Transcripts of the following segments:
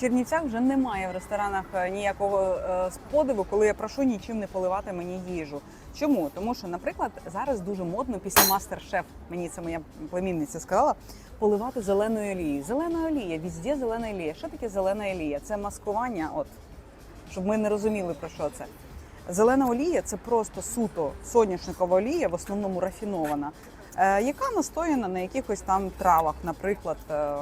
Чернівцях вже немає в ресторанах е, ніякого е, подиву, коли я прошу нічим не поливати мені їжу. Чому? Тому що, наприклад, зараз дуже модно після мастер-шеф, мені це моя племінниця сказала, поливати зеленою олією. Зелена олія, візде зелена олія. Що таке зелена олія? Це маскування, от щоб ми не розуміли про що це. Зелена олія це просто суто соняшникова олія, в основному рафінована, е, яка настояна на якихось там травах, наприклад. е,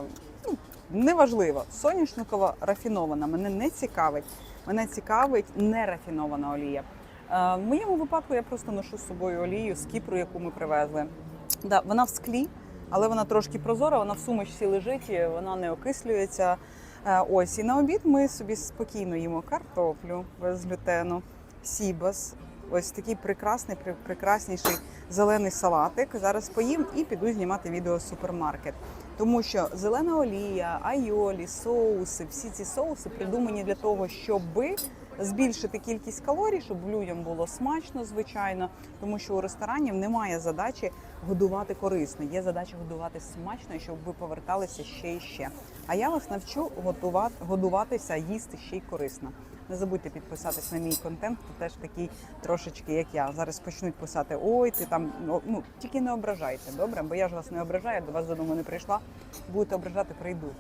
ну, Неважливо, соняшникова рафінована. Мене не цікавить. Мене цікавить нерафінована олія. Е, В моєму випадку я просто ношу з собою олію з Кіпру, яку ми привезли. Да, вона в склі, але вона трошки прозора, вона в сумочці лежить, вона не окислюється. Е, Ось і на обід ми собі спокійно їмо картоплю без глютену, сібас. Ось такий прекрасний, пре- прекрасніший зелений салатик. Зараз поїм і піду знімати відео з супермаркет. Тому що зелена олія, айолі, соуси, всі ці соуси придумані для того, щоби збільшити кількість калорій, щоб людям було смачно, звичайно, тому що у ресторанів немає задачі годувати корисно. Є задача годувати смачно, і щоб ви поверталися ще і ще. А я вас навчу готувати, годуватися, їсти ще й корисно. Не забудьте підписатись на мій контент, то теж такий трошечки, як я. Зараз почнуть писати: ой, ти там ну, ну тільки не ображайте, добре? Бо я ж вас не ображаю, до вас додому не прийшла. Будете ображати, прийду.